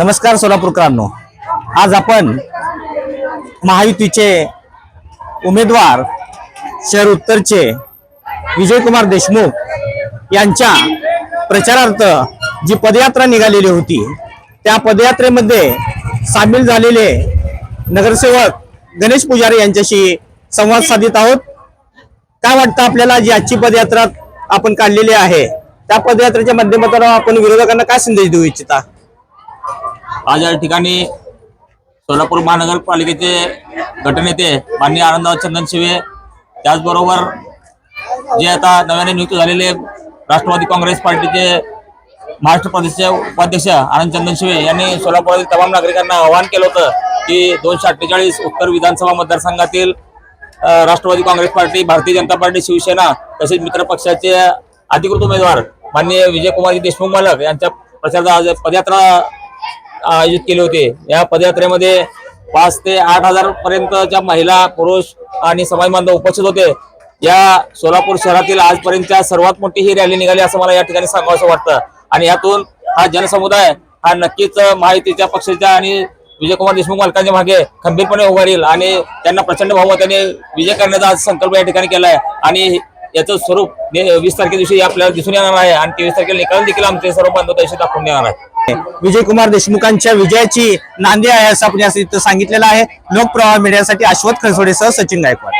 नमस्कार सोलापूरकरांनो. आज आपण महायुतीचे उमेदवार शहर उत्तरचे विजयकुमार देशमुख यांच्या प्रचारार्थ जी पदयात्रा निघालेली होती त्या पदयात्रेमध्ये सामील झालेले नगरसेवक गणेश पुजारी यांच्याशी संवाद साधित आहोत. काय वाटतं आपल्याला जी आजची पदयात्रा आपण काढलेली आहे? त्या पदयात्रेच्या माध्यमातून आपण विरोधकांना काय संदेश देऊ इच्छिता? आज या ठिकाणी सोलापूर महानगरपालिकेचे गटनेते माननीय आनंदराव चंदन शिवे त्याचबरोबर जे आता नव्याने नियुक्त झालेले राष्ट्रवादी काँग्रेस पार्टीचे महाराष्ट्र प्रदेशचे उपाध्यक्ष आनंद चंदन शिवे यांनी सोलापुरातील तमाम नागरिकांना आवाहन केलं होतं की दोनशे अठ्ठेचाळीस उत्तर विधानसभा मतदारसंघातील राष्ट्रवादी काँग्रेस पार्टी भारतीय जनता पार्टी शिवसेना तसेच मित्र पक्षाचे अधिकृत उमेदवार माननीय विजयकुमार देशमुख मालक यांच्या प्रचार आज पदयात्रा आयोजित केले होते. या पदयात्रेमध्ये पाच ते आठ हजार पर्यंतच्या महिला पुरुष आणि समाज बांधव उपस्थित होते. या सोलापूर शहरातील आजपर्यंतच्या सर्वात मोठी ही रॅली निघाली असं मला या ठिकाणी सांगावं वाटतं. आणि यातून हा जनसमुदाय हा नक्कीच महायुतीच्या पक्षाच्या आणि विजयकुमार देशमुख मालकांच्या मागे खंबीरपणे उभा राहील आणि त्यांना प्रचंड बहुमताने विजय करण्याचा आज संकल्प या ठिकाणी केला आहे आणि याचं स्वरूप वीस तारखे दिवशी आपल्याला दिसून येणार आहे. आणि तेवीस तारखेला निकाल देखील आमचे सर्व बांधव दाखवून देणार आहे. विजयकुमार देशमुखांच्या विजयाची नांदी आहे असं आपण इथं सांगितलेलं आहे. लोकप्रवाह मीडियासाठी अश्वथ खरसोडेसह सचिन गायकवाड.